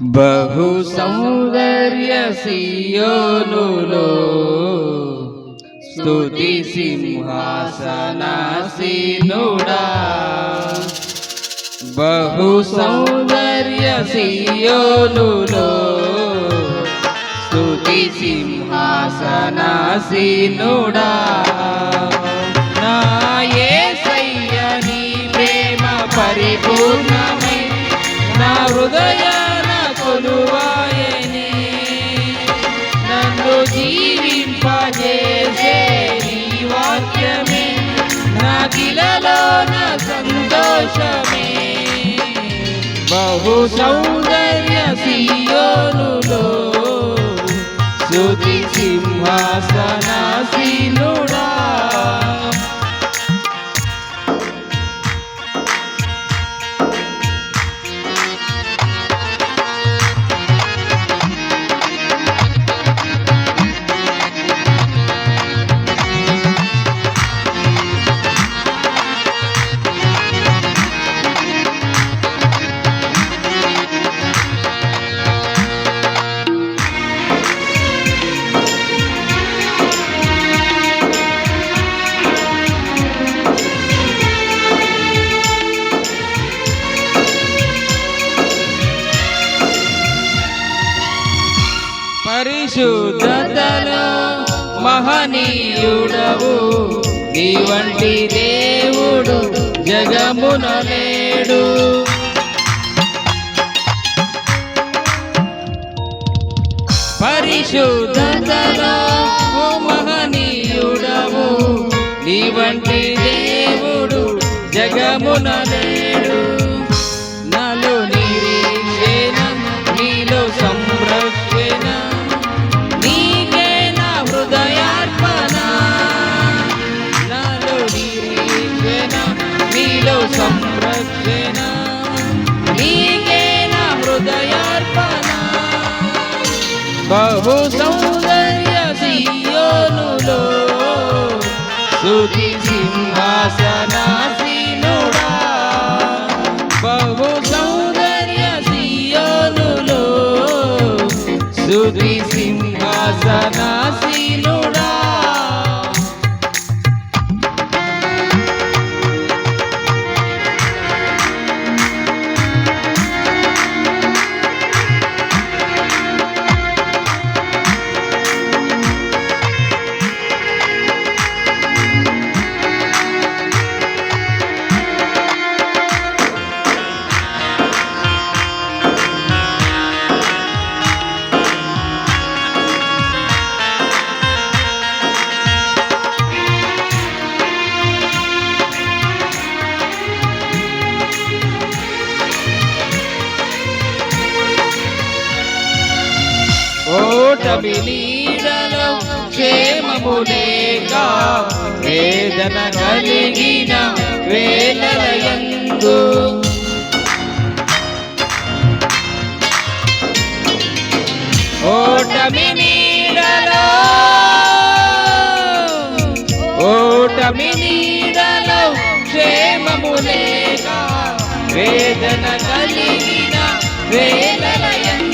బహు సౌందర్య సియోనులో స్తుతి సింహాసనాసీనుడా బహు సౌందర్య సియోనులో స్తుతి సింహాసనాసీనుడా నా యేసయ్య ప్రేమ పరిపూర్ణమై నా హృదయ కొలువాయని నన్ను జీవింపజేసే నీ వాక్యమే. నా నా సంతోషమే. బహు సౌందర్య సియోనులో శృతి సింహాసనాసీనుడా పరిశుద్ధతలో మహనీయుడవు. నీ వంటి దేవుడు జగమున లేడు. పరిశుద్ధతలో మహనీయుడవు. నీ వంటి దేవుడు జగమున లేడు. బహు సౌందర్య సియోనులో స్తుతి సింహాసనాసీనుడా ఓటమి నీడలో క్షేమము లేక వేదన కలిగిన వేలయందు ఓటమి నీడలో ఓటమి నీడలో క్షేమము లేక వేదన కలిగిన వేలయందు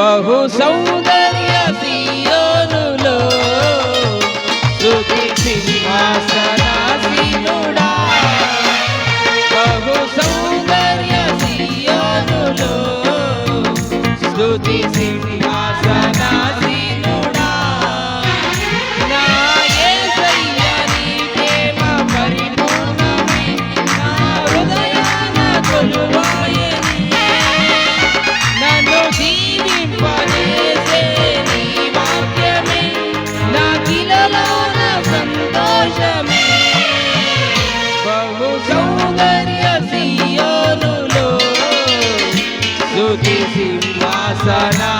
ఉల్లాసమే బహు సౌందర్య ना